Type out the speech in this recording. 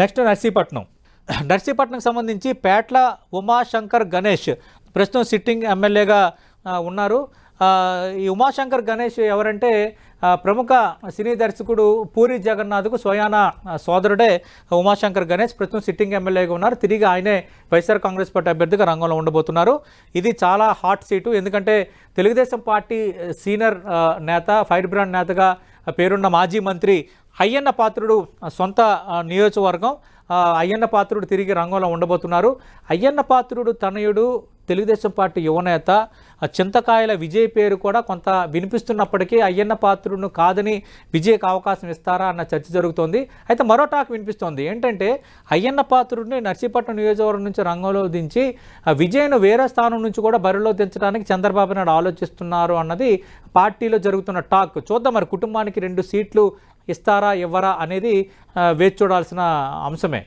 Next Narsipatnam. నర్సీపట్నంకి సంబంధించి పేట్ల ఉమాశంకర్ గణేష్ ప్రస్తుతం sitting ఎమ్మెల్యేగా ఉన్నారు. ఈ ఉమాశంకర్ గణేష్ ఎవరంటే ప్రముఖ సినీ దర్శకుడు పూరి జగన్నాథ్కు స్వయాన సోదరుడే ఉమాశంకర్ గణేష్. ప్రస్తుతం సిట్టింగ్ ఎమ్మెల్యేగా ఉన్నారు. తిరిగి ఆయనే వైఎస్ఆర్ కాంగ్రెస్ పార్టీ అభ్యర్థిగా రంగంలో ఉండబోతున్నారు. ఇది చాలా హాట్ సీటు. ఎందుకంటే తెలుగుదేశం పార్టీ సీనియర్ నేత ఫైర్ బ్రాండ్ నేతగా పేరున్న మాజీ మంత్రి అయ్యన్న పాత్రుడు సొంత నియోజకవర్గం అయ్యన్న పాత్రుడు తిరిగి రంగంలో ఉండబోతున్నారు. అయ్యన్న పాత్రుడు తనయుడు తెలుగుదేశం పార్టీ యువనేత చింతకాయల విజయ్ పేరు కూడా కొంత వినిపిస్తున్నప్పటికీ అయ్యన్న పాత్రుడును కాదని విజయ్కి అవకాశం ఇస్తారా అన్న చర్చ జరుగుతోంది. అయితే మరో టాక్ వినిపిస్తోంది. ఏంటంటే అయ్యన్న పాత్రుడిని నర్సీపట్నం నియోజకవర్గం నుంచి రంగంలో దించి ఆ విజయ్ను వేరే స్థానం నుంచి కూడా బరిలో దించడానికి చంద్రబాబు నాయుడు ఆలోచిస్తున్నారు అన్నది పార్టీలో జరుగుతున్న టాక్. చూద్దాం మరి కుటుంబానికి రెండు సీట్లు ఇస్తారా ఇవ్వరా అనేది వేచి చూడాల్సిన అంశమే.